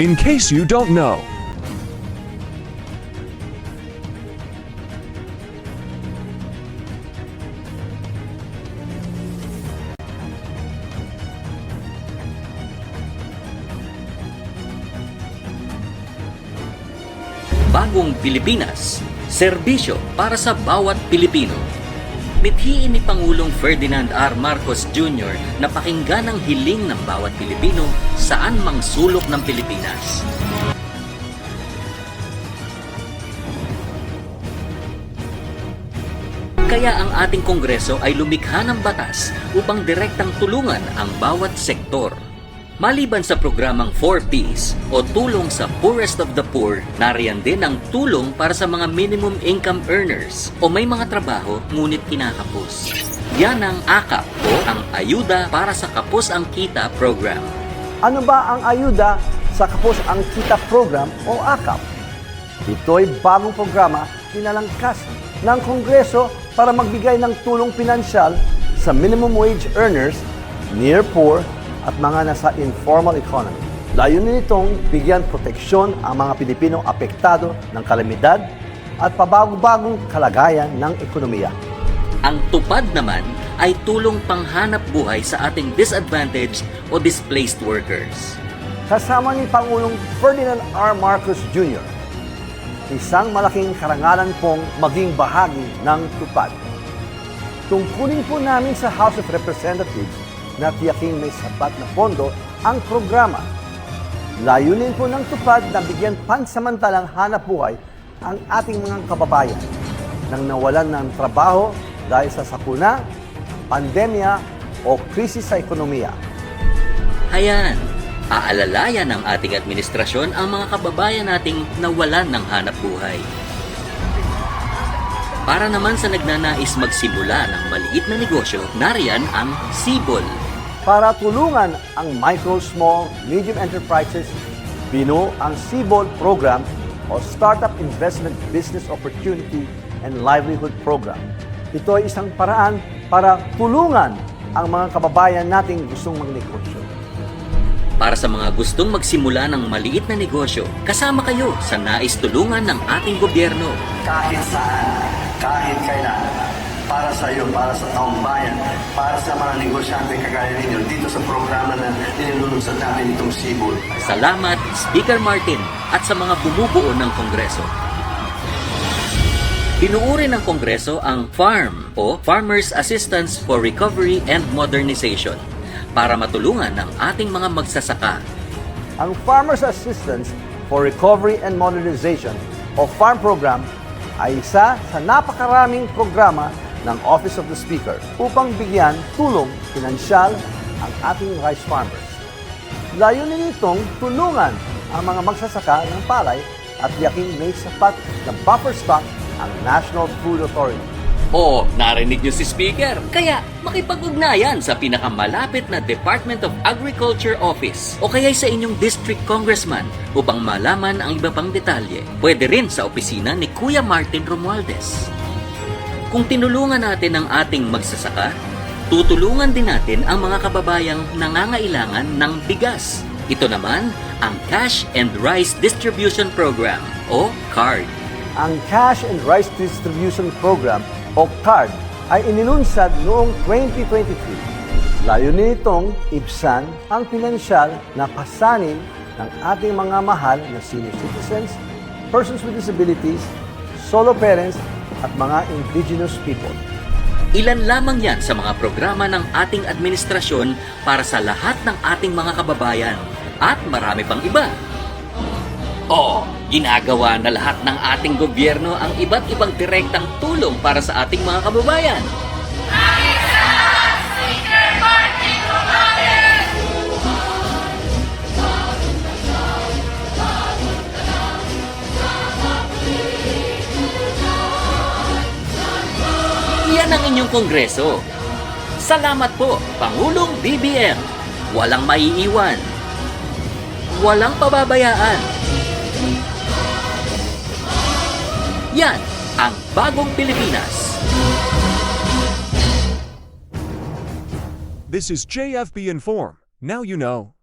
In case you don't know, Bagong Pilipinas, serbisyo para sa bawat Pilipino. Mithiin ni Pangulong Ferdinand R. Marcos Jr. na pakinggan ang hiling ng bawat Pilipino saan mang sulok ng Pilipinas. Kaya ang ating Kongreso ay lumikha ng batas upang direktang tulungan ang bawat sektor. Maliban sa programang 4Ps o tulong sa poorest of the poor, nariyan din ang tulong para sa mga minimum income earners o may mga trabaho ngunit kinakapos. Yan ang AKAP o ang Ayuda para sa Kapos ang Kita program. Ano ba ang ayuda sa Kapos ang Kita Program o AKAP? Ito'y bagong programa pinalangkas ng Kongreso para magbigay ng tulong pinansyal sa minimum wage earners, near poor, at mga nasa informal economy. Layunin nitong bigyan proteksyon ang mga Pilipinong apektado ng kalamidad at pabago-bagong kalagayan ng ekonomiya. Ang tupad naman ay tulong panghanap buhay sa ating disadvantaged o displaced workers. Kasama ni Pangulong Ferdinand R. Marcos Jr. Isang malaking karangalan pong maging bahagi ng tupad. Tungkulin po namin sa House of Representatives na tiyaking may sapat na pondo ang programa. Layunin po ng tupad na bigyan pansamantalang hanap buhay ang ating mga kababayan nang nawalan ng trabaho dahil sa sakuna, pandemya o krisis sa ekonomiya. Hayan, aalalayan ng ating administrasyon ang mga kababayan nating nawalan ng hanap buhay. Para naman sa nagnanais magsimula ng maliit na negosyo, nariyan ang Sibol. Para tulungan ang micro, small, medium enterprises, binuo ang CBOL program o Startup Investment Business Opportunity and Livelihood Program. Ito ay isang paraan para tulungan ang mga kababayan nating gustong magnegosyo. Para sa mga gustong magsimula ng maliit na negosyo, kasama kayo sa nais tulungan ng ating gobyerno. Kahit saan, kahit kailan, para sa iyo, para sa taong bayan, para sa mga negosyante kagaya ninyo dito sa programa na nilulunsad natin itong CBOL. Salamat, Speaker Martin, at sa mga bumubuo ng Kongreso. Binuo rin ng Kongreso ang FARM o Farmers Assistance for Recovery and Modernization para matulungan ang ating mga magsasaka. Ang Farmers Assistance for Recovery and Modernization o FARM Program ay isa sa napakaraming programa ng Office of the Speaker upang bigyan tulong pinansyal ang ating rice farmers. Layunin nitong tulungan ang mga magsasaka ng palay at yaking may sapat na buffer stock ang National Food Authority. O, narinig niyo si Speaker. Kaya makipag-ugnayan sa pinakamalapit na Department of Agriculture Office o kaya sa inyong district congressman upang malaman ang iba pang detalye. Pwede rin sa opisina ni Kuya Martin Romualdez. Kung tinulungan natin ang ating magsasaka, tutulungan din natin ang mga kababayang nangangailangan ng bigas. Ito naman ang Cash and Rice Distribution Program o CARD. Ang Cash and Rice Distribution Program o CARD ay inilunsad noong 2023. Layunin nitong ibsan ang pinansyal na pasanin ng ating mga mahal na senior citizens, persons with disabilities, solo parents, at mga indigenous people. Ilan lamang yan sa mga programa ng ating administrasyon para sa lahat ng ating mga kababayan at marami pang iba. Oo, ginagawa na lahat ng ating gobyerno ang iba't ibang direktang tulong para sa ating mga kababayan. Ang inyong kongreso. Salamat po, Pangulong BBM. Walang maiiwan. Walang pababayaan. Yan ang bagong Pilipinas. this is JFB Inform. Now you know.